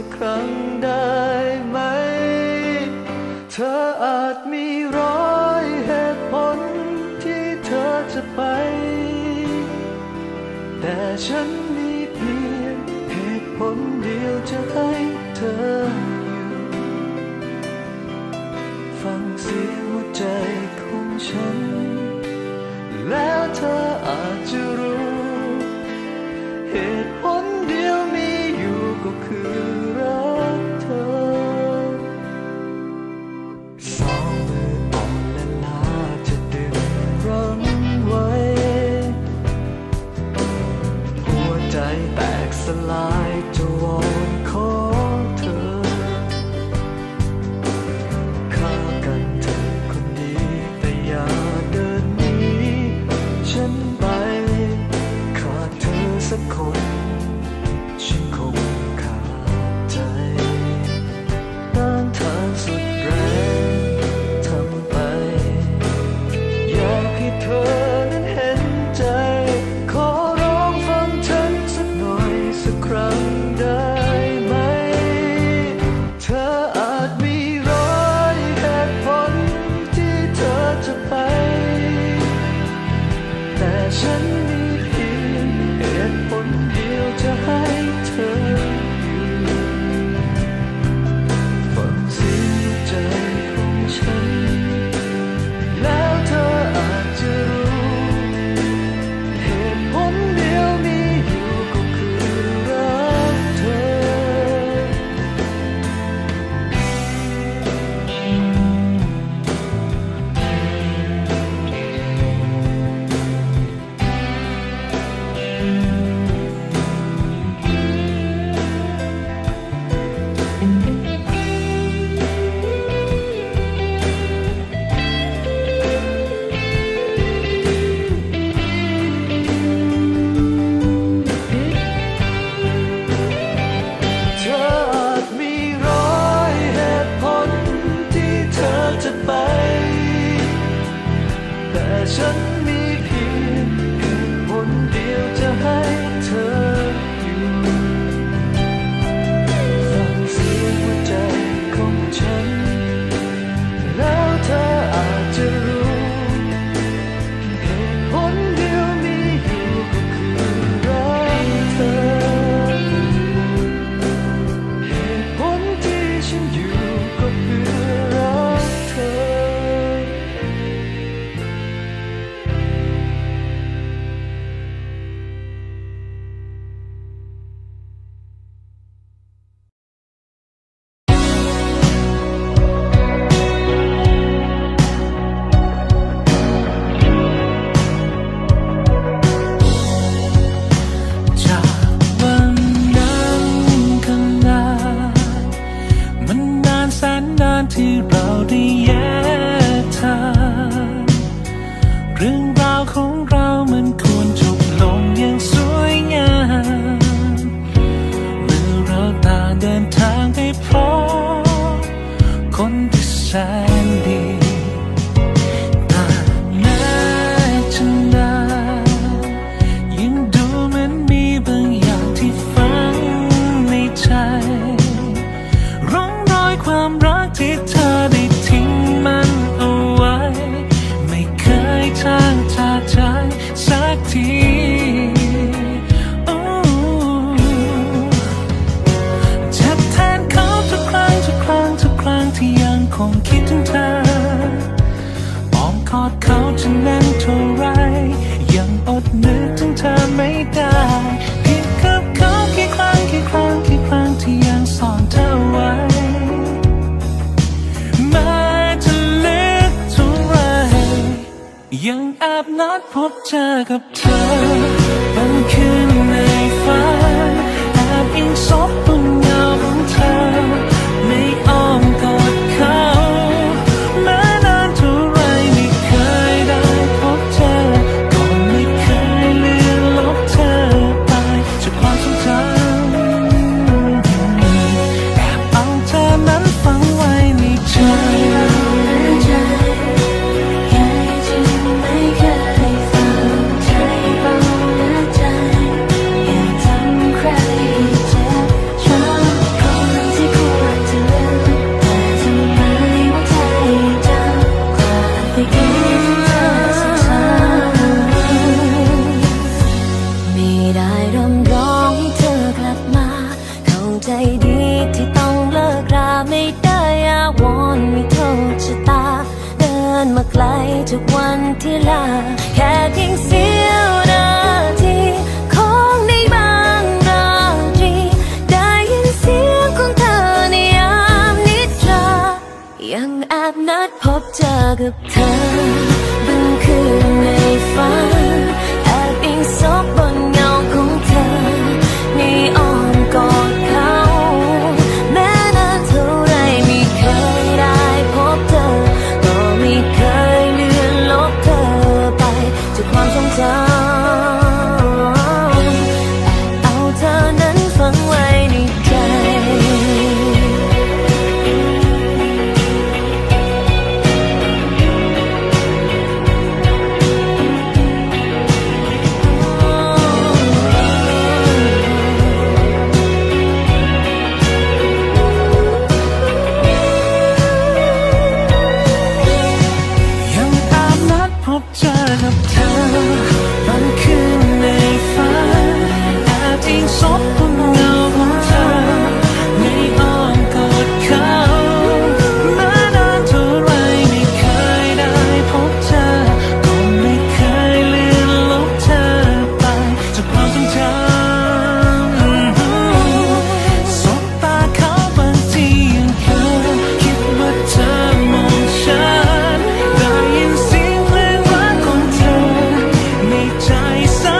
ักครั้งได้ไหม เธออาจมีร้อยเหตุผลที่เธอจะไป แต่ฉันมีเพียงเหตุผลเดียวจะให้เธออยู่ ฟังเสียงหัวใจของฉัน แล้วเธออาจจะ like a plug. ใจดีที่ต้องเลิกราไม่ได้อาวอนไม่โทษชะตา เดินมาไกลทุกวันที่ลา แค่เพีงเสียวนาทีของในบางราตรี ได้ยินเสียงของเธอในยามนิทรา ยังแอบนัดพบเจอกับเธอบางคืนในฝัน love sun.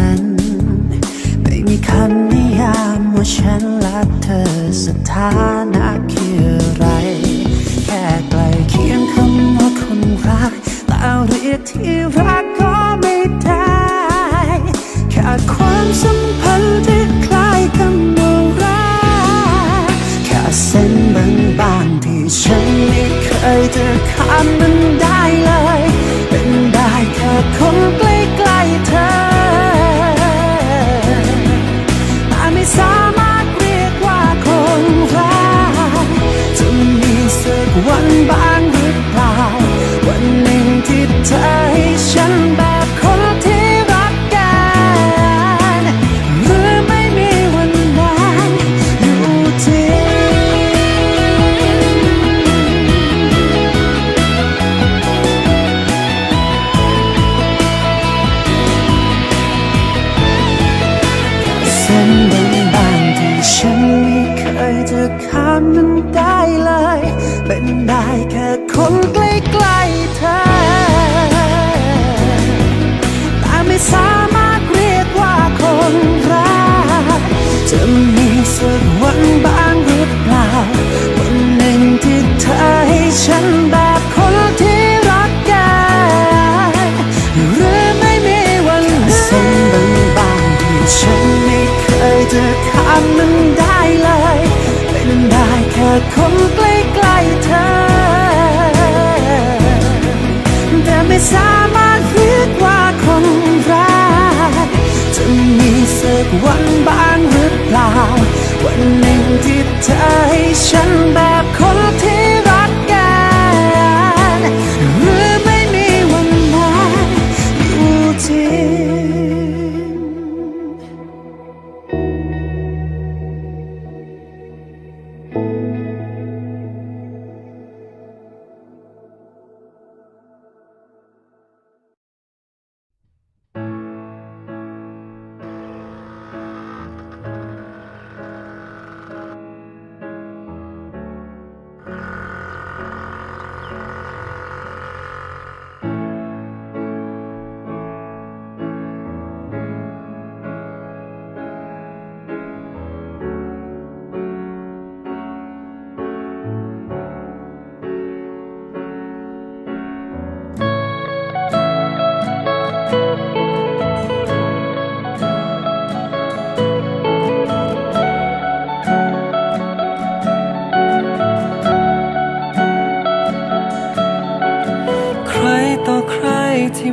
้นามมันได้เลย เป็นได้แค่คนใกล้ๆเธอ แต่ไม่สามารถเรียกว่าคนรักจะมีสักวันบ้างหรือเปล่า วันหนึ่งที่เธอให้ฉันแบบคน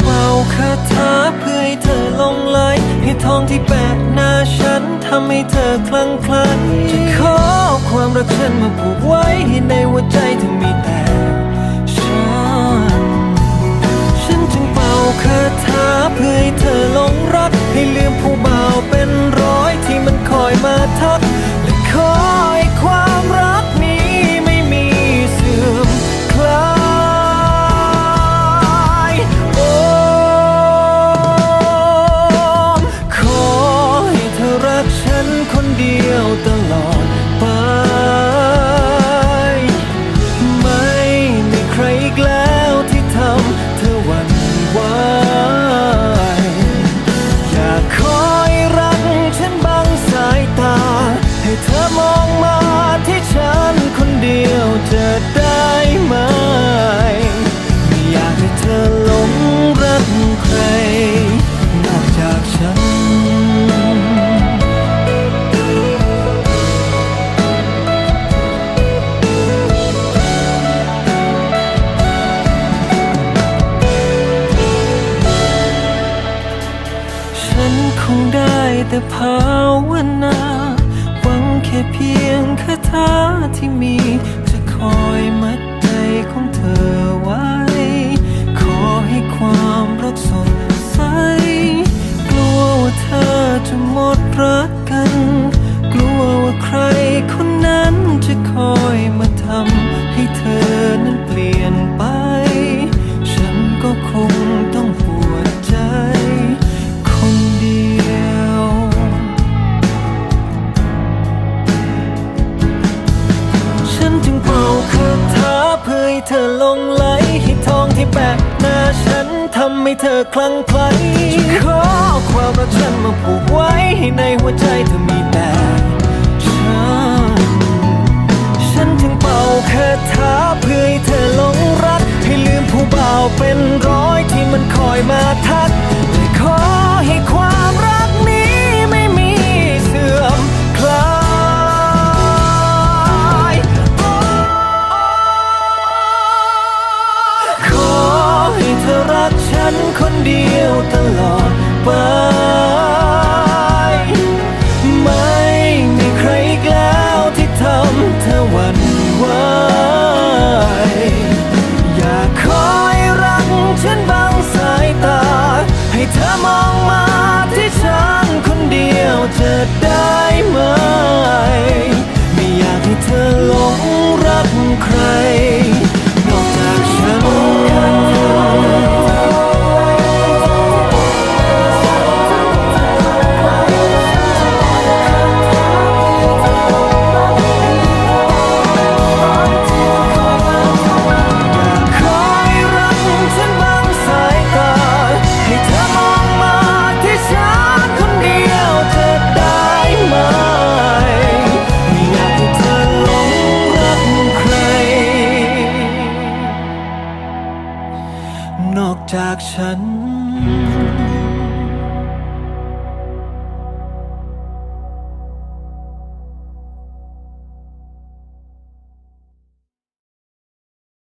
เป่าคาถาเพื่อให้เธอลงไหลให้ทองที่แปะหน้าฉันทำให้เธอคลั่งไคล้จะขอความรักฉันมาผูกไว้ให้ในหัวใจเธอมีแต่ฉัน ฉันจึงเป่าคาถาเพื่อให้เธอลงรัก ให้ลืมผู้บ่าวเป็นร้อยที่มันคอยมาทักและขอ ผูกไว้ในหัวใจเธอ